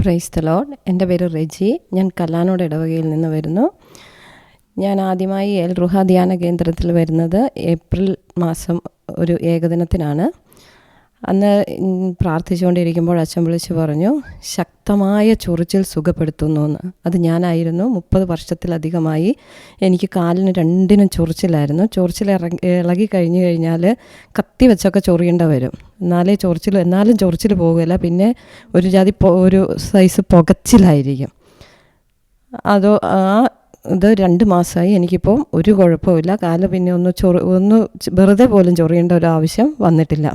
Praise the load എന്റെ പേര് റെജി. ഞാൻ കല്ലാനോട് ഇടവകയിൽ നിന്ന് വരുന്നു. ഞാൻ ആദ്യമായി എൽ റുഹ ധ്യാന കേന്ദ്രത്തിൽ വരുന്നത് ഏപ്രിൽ മാസം ഒരു ഏകദിനത്തിനാണ്. അന്ന് പ്രാർത്ഥിച്ചുകൊണ്ടിരിക്കുമ്പോൾ അച്ഛൻ വിളിച്ച് പറഞ്ഞു ശക്തമായ ചൊറിച്ചിൽ സുഖപ്പെടുത്തുന്നു എന്ന് അത് ഞാനായിരുന്നു. മുപ്പത് വർഷത്തിലധികമായി എനിക്ക് കാലിന് രണ്ടിനും ചൊറിച്ചിലായിരുന്നു. ചൊറിച്ചിൽ ഇറങ്ങി ഇളകി കഴിഞ്ഞു കഴിഞ്ഞാൽ കത്തി വെച്ചൊക്കെ ചൊറിയേണ്ട വരും. എന്നാലേ ചൊറിച്ചിൽ എന്നാലും ചൊറിച്ചിൽ പോകില്ല പിന്നെ ഒരു ജാതി ഒരു സൈസ് പുകച്ചിലായിരിക്കും. അതോ ആ ഇത് രണ്ട് മാസമായി എനിക്കിപ്പോൾ ഒരു കുഴപ്പമില്ല കാൽ പിന്നെ ഒന്ന് ചൊറി ഒന്ന് വെറുതെ പോലും ചൊറിയേണ്ട ഒരു ആവശ്യം വന്നിട്ടില്ല.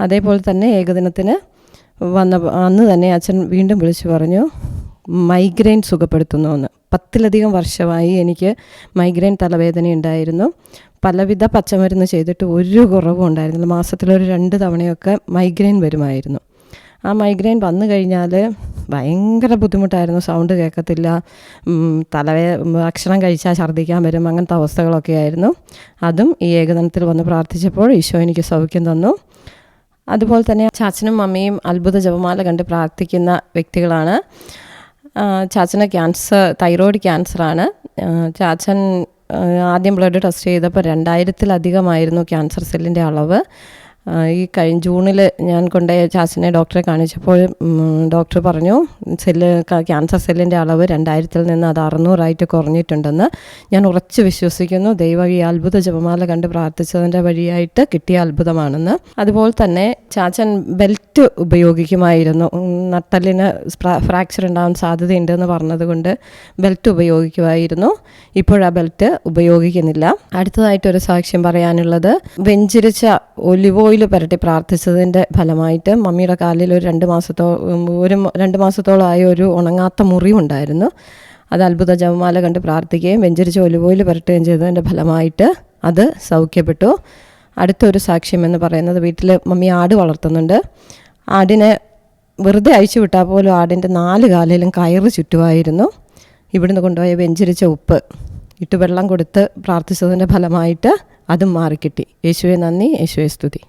അതേപോലെ തന്നെ ഏകദിനത്തിന് വന്ന അന്ന് തന്നെ അച്ഛൻ വീണ്ടും വിളിച്ചു പറഞ്ഞു മൈഗ്രെയിൻ സുഖപ്പെടുത്തുന്നു എന്ന്. പത്തിലധികം വർഷമായി എനിക്ക് മൈഗ്രെയിൻ തലവേദന ഉണ്ടായിരുന്നു പലവിധ പച്ചമരുന്ന് ചെയ്തിട്ട് ഒരു കുറവും ഉണ്ടായിരുന്നില്ല. മാസത്തിലൊരു രണ്ട് തവണയൊക്കെ മൈഗ്രെയിൻ വരുമായിരുന്നു. ആ മൈഗ്രെയിൻ വന്നു കഴിഞ്ഞാൽ ഭയങ്കര ബുദ്ധിമുട്ടായിരുന്നു. സൗണ്ട് കേൾക്കത്തില്ല. തലവേ ഭക്ഷണം കഴിച്ചാൽ ഛർദ്ദിക്കാൻ വരും. അങ്ങനത്തെ അവസ്ഥകളൊക്കെ ആയിരുന്നു. അതും ഈ ഏകദിനത്തിൽ വന്ന് പ്രാർത്ഥിച്ചപ്പോൾ ഈശോ എനിക്ക് സൗഖ്യം തന്നു. അതുപോലെ തന്നെ ചാച്ചനും അമ്മയും അത്ഭുത ജപമാല കണ്ട് പ്രാർത്ഥിക്കുന്ന വ്യക്തികളാണ്. ചാച്ചന് ക്യാൻസർ തൈറോയ്ഡ് ക്യാൻസറാണ്. ചാച്ചൻ ആദ്യം ബ്ലഡ് ടെസ്റ്റ് ചെയ്തപ്പോൾ രണ്ടായിരത്തിലധികമായിരുന്നു ക്യാൻസർ സെല്ലിന്റെ അളവ്. ഈ കഴിഞ്ഞ ജൂണിൽ ഞാൻ കൊണ്ടുപോയ ചാച്ചനെ ഡോക്ടറെ കാണിച്ചപ്പോൾ ഡോക്ടർ പറഞ്ഞു സെല്ല് ക്യാൻസർ സെല്ലിന്റെ അളവ് രണ്ടായിരത്തിൽ നിന്ന് അത് അറുന്നൂറായിട്ട് കുറഞ്ഞിട്ടുണ്ടെന്ന് ഞാൻ ഉറച്ചു വിശ്വസിക്കുന്നു. ദൈവം ഈ അത്ഭുത ജപമാല കണ്ട് പ്രാർത്ഥിച്ചതിന്റെ വഴിയായിട്ട് കിട്ടിയ അത്ഭുതമാണെന്ന്. അതുപോലെ തന്നെ ചാച്ചൻ ബെൽറ്റ് ഉപയോഗിക്കുമായിരുന്നു. നട്ടലിന് ഫ്രാക്ചർ ഉണ്ടാവാൻ സാധ്യതയുണ്ടെന്ന് പറഞ്ഞതുകൊണ്ട് ബെൽറ്റ് ഉപയോഗിക്കുമായിരുന്നു. ഇപ്പോഴാ ബെൽറ്റ് ഉപയോഗിക്കുന്നില്ല. അടുത്തതായിട്ടൊരു സാക്ഷ്യം പറയാനുള്ളത് വെഞ്ചിരിച്ച ഒലിവ് ഓയിൽ പുരട്ടി പ്രാർത്ഥിച്ചതിന്റെ ഫലമായിട്ട് മമ്മിയുടെ കാലിൽ ഒരു രണ്ട് മാസത്തോ ഒരു രണ്ട് മാസത്തോളമായ ഒരു ഉണങ്ങാത്ത മുറിവുണ്ടായിരുന്നു. അത് അത്ഭുത ജപമാല കണ്ട് പ്രാർത്ഥിക്കുകയും വെഞ്ചരിച്ച ഒലിവോയിൽ പുരട്ടുകയും ചെയ്തതിന്റെ ഫലമായിട്ട് അത് സൗഖ്യപ്പെട്ടു. അടുത്തൊരു സാക്ഷ്യം എന്ന് പറയുന്നത് വീട്ടിൽ മമ്മി ആട് വളർത്തുന്നുണ്ട്. ആടിനെ വെറുതെ അഴിച്ചു വിട്ടാൽ പോലും ആടിന്റെ നാല് കാലിലും കയറ് ചുറ്റുമായിരുന്നു. ഇവിടുന്ന് കൊണ്ടുപോയ വെഞ്ചരിച്ച ഉപ്പ് ഇട്ട് വെള്ളം കൊടുത്ത് പ്രാർത്ഥിച്ചതിന്റെ ഫലമായിട്ട് അതും മാറിക്കിട്ടി. യേശുവെ നന്ദി യേശുവെ സ്തുതി.